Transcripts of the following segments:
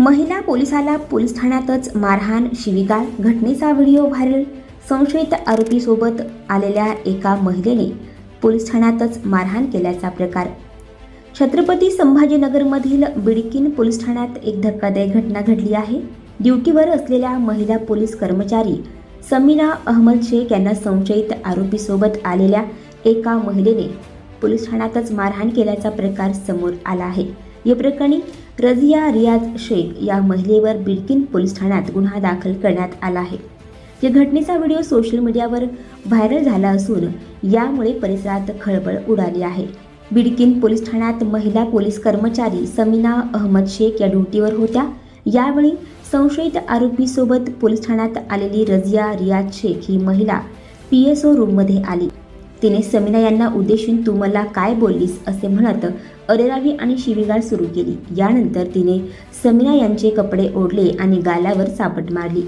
महिला पोलिसाला पोलीस ठाण्यातच मारहाण शिवीगाळ घटनेचा व्हिडिओ व्हायरल. संशयित आरोपीसोबत आलेल्या एका महिलेने पोलीस ठाण्यातच मारहाण केल्याचा प्रकार. छत्रपती संभाजीनगरमधील बिडकीन पोलीस ठाण्यात एक धक्कादायक घटना घडली आहे. ड्युटीवर असलेल्या महिला पोलीस कर्मचारी समीना अहमद शेख यांना संशयित आरोपीसोबत आलेल्या एका महिलेने पोलीस ठाण्यातच मारहाण केल्याचा प्रकार समोर आला आहे. या प्रकरणी रझिया रियाज शेख या महिलेवर बिडकिन पोलीस ठाण्यात गुन्हा दाखल करण्यात आला आहे. या घटनेचा व्हिडिओ सोशल मीडियावर व्हायरल झाला असून यामुळे परिसरात खळबळ उडाली आहे. बिडकिन पोलीस ठाण्यात महिला पोलीस कर्मचारी समीना अहमद शेख या ड्युटीवर होत्या. यावेळी संशयित आरोपीसोबत पोलीस ठाण्यात आलेली रजिया रियाज शेख ही महिला पी एस ओ रूममध्ये आली. तिने समीना यांना उद्देशून तू मला काय बोललीस? असे म्हणत अरेरावी आणि शिवीगाळ सुरू केली. यानंतर तिने समीना यांचे कपडे ओढले आणि गालावर चापट मारली.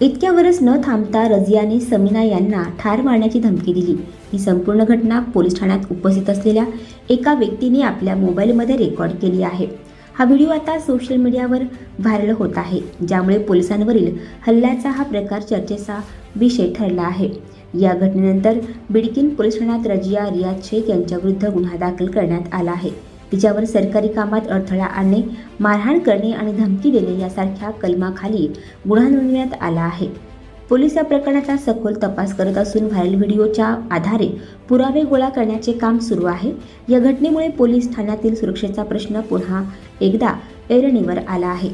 इतक्यावरच न थांबता रजियाने समीना यांना ठार मारण्याची धमकी दिली. ही संपूर्ण घटना पोलीस ठाण्यात उपस्थित असलेल्या एका व्यक्तीने आपल्या मोबाईलमध्ये रेकॉर्ड केली आहे. हा व्हिडिओ आता सोशल मीडियावर व्हायरल होत आहे ज्यामुळे पोलिसांवरील हल्ल्याचा हा प्रकार चर्चेचा विषय ठरला आहे. या घटनेनंतर बिडकिन पोलीस ठाण्यात रजिया रियाज शेख यांच्याविरुद्ध गुन्हा दाखल करण्यात आला आहे. तिच्यावर सरकारी कामात अडथळा आणणे मारहाण करणे आणि धमकी देणे यासारख्या कलमाखाली गुन्हा नोंदवण्यात आला आहे. पोलीस या प्रकरणाचा सखोल तपास करत असून व्हायरल व्हिडिओच्या आधारे पुरावे गोळा करण्याचे काम सुरू आहे. या घटनेमुळे पोलीस ठाण्यातील सुरक्षेचा प्रश्न पुन्हा एकदा ऐरणीवर आला आहे.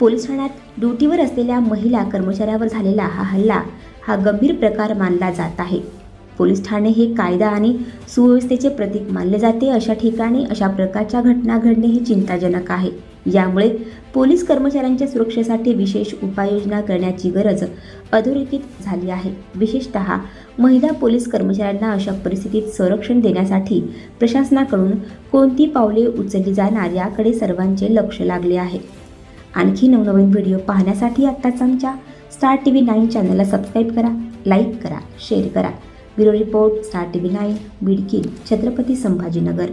पोलीस ठाण्यात ड्युटीवर असलेल्या महिला कर्मचाऱ्यावर झालेला हा हल्ला हा गंभीर प्रकार मानला जात आहे. पोलीस ठाणे हे कायदा आणि सुव्यवस्थेचे प्रतीक मानले जाते अशा ठिकाणी अशा प्रकारच्या घटना घडणे हे चिंताजनक आहे. यामुळे पोलीस कर्मचाऱ्यांच्या सुरक्षेसाठी विशेष उपाययोजना करण्याची गरज अधोरेखित झाली आहे. विशेषत महिला पोलीस कर्मचाऱ्यांना अशा परिस्थितीत संरक्षण देण्यासाठी प्रशासनाकडून कोणती पावले उचलली जाणार याकडे सर्वांचे लक्ष लागले आहे. आणखी नवनवीन व्हिडिओ पाहण्यासाठी आत्ताच आमच्या स्टार टी व्ही नाईन चॅनलला सबस्क्राईब करा लाईक करा शेअर करा. Bureau report star T V nine Bidkin Chhatrapati Sambhajinagar.